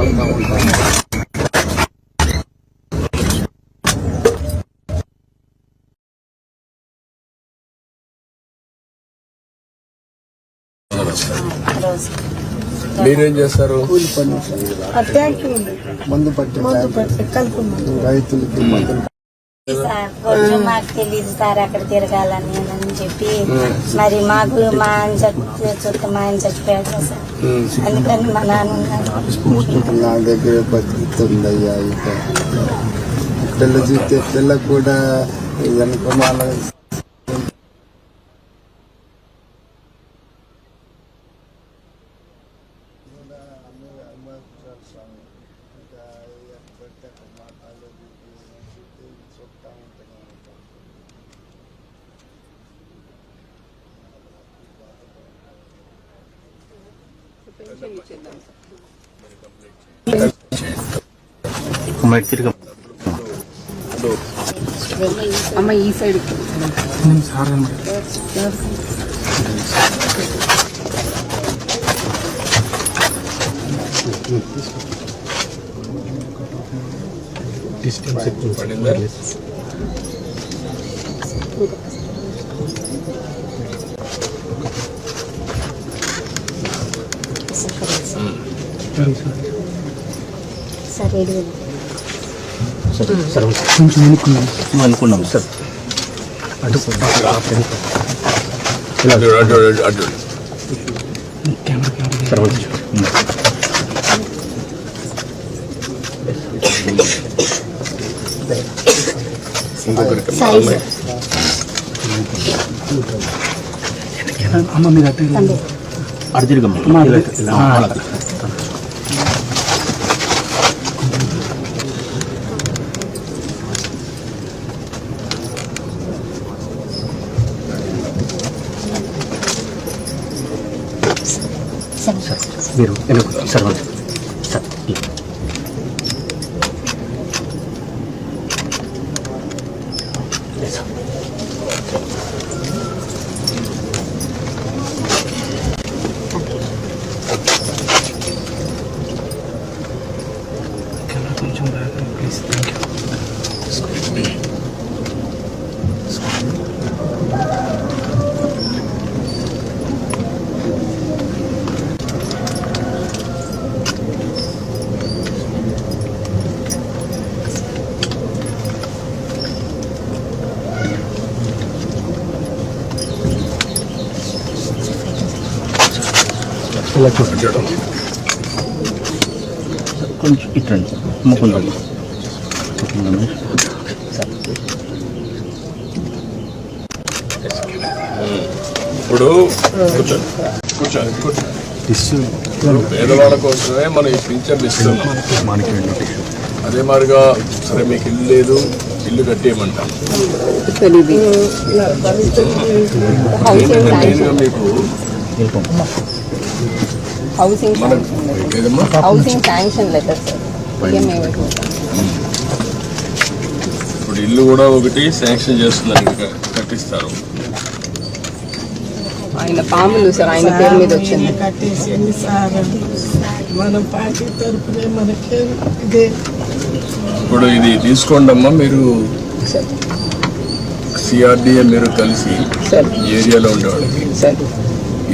పాటు పడుతూ ఉంటాం మీరేం చేస్తారు మందు పట్టి మందు పట్టి కలుపు మందు రైతులకి మందులు సార్ కొంచెం మాకు తెలియదు సార్ అక్కడ తిరగాలని అని చెప్పి. మరి మాకు మా ఆయన చచ్చి- చుట్టూ మా ఆయన చచ్చిపోయాడు సార్. అందుకని మా నాన్న నా దగ్గర బతుకుతుందయ్యా ఇక. పిల్ల చూస్తే పిల్ల కూడా వెనకమాల అమ్మ ఈ సైడ్. పడిందా సార్ ఏడు అనుకున్నాం సార్ అటు అటు అటు అటు సార్ అమ్మ మీద అటు తిరగమ్మ ఇలా, ఇలా, అలా. సార్ మీరు వెనక్కు సార్ వద్దు. సార్ ఇలా చూడండి చూడు కొంచెం ఇట్రండి సార్ ముకుందం ముకుందం సార్ ఇప్పుడు కూర్చోండి కూర్చోండి కూర్చోండి ఇప్పుడు పేదవాళ్ళ కోసమే మనం ఈ పింఛన్ ఇస్తున్నాం అదే మాదిరిగా సరే మీకు ఇల్లు లేదు ఇల్లు కట్టేయమంటాం. మెయిన్గా మీకు housing housing sanction letter sir ఇల్లు కూడా ఒకటి శాంక్షన్ చేస్తున్నారు ఇంకా కట్టిస్తారు. ఆయన పాములు సార్ ఆయన పేరు మీద వచ్చింది. కట్టేసింది సార్ మన పార్టీ తరపునే మనకి ఇదే. ఇప్పుడు ఇది తీసుకోండి అమ్మా మీరు సిఆర్డిఏ మీరు కలిసి ఏరియాలో ఉండే వాళ్ళకి సార్.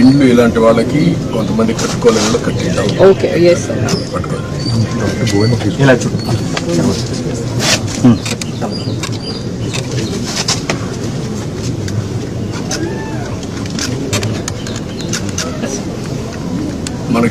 ఇండ్లు ఇలాంటి వాళ్ళకి కొంతమంది కట్టుకోలేని వాళ్ళు కట్టిద్దాం ఓకే ఎస్ సార్ పట్టుకోవాలి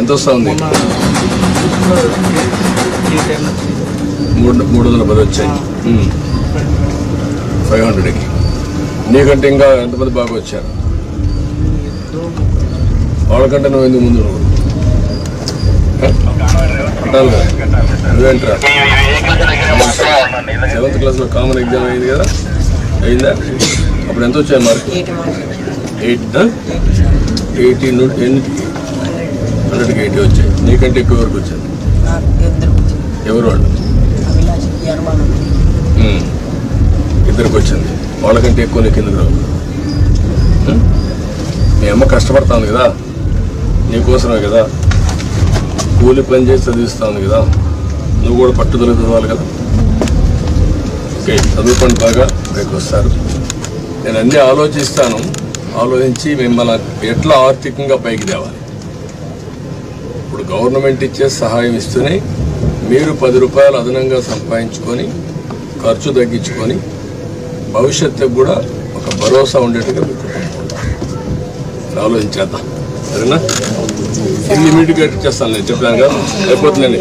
ఎంత వస్తుంది మూడు మూడు వందల పది వచ్చాయి. ఫైవ్ హండ్రెడ్కి. నీకంటే ఇంకా ఎంతమంది బాగా వచ్చారు? వాళ్ళకంటే నువ్వు ఎందుకు ముందు నువ్వేంట్రా? సెవెంత్ క్లాస్లో కామన్ ఎగ్జామ్ అయింది కదా? అయిందా? అప్పుడు ఎంత వచ్చాయి మార్క్ ఎయిట్ ఎయిటీ ఎన్ని హండ్రెడ్కి ఎయిటీ వచ్చాయి. నీకంటే ఎక్కువ వరకు వచ్చాయి? ఎవరు వాళ్ళు. ఇద్దరికి వచ్చింది. వాళ్ళకంటే ఎక్కువ నీకు ఎందుకు రావు? మీ అమ్మ కష్టపడతాను కదా? నీకోసమే కదా? కూలి పని చేసి చదివిస్తాను కదా? నువ్వు కూడా పట్టుదల చదవాలి కదా? ఓకే చదువుకోండి బాగా రేపు వస్తారు. నేను అన్నీ ఆలోచిస్తాను. ఆలోచించి మిమ్మల్ని ఎట్లా ఆర్థికంగా పైకి తేవాలి? ఇప్పుడు గవర్నమెంట్ ఇచ్చే సహాయం ఇస్తూనే మీరు పది రూపాయలు అదనంగా సంపాదించుకొని ఖర్చు తగ్గించుకొని భవిష్యత్తుకు కూడా ఒక భరోసా ఉండేట్టుగా మీకు ఆలోచించేద్దాం. సరేనా? ఇమ్మీడియట్గా చేస్తాను నేను చెప్పాను కదా. అయిపోతుందండి.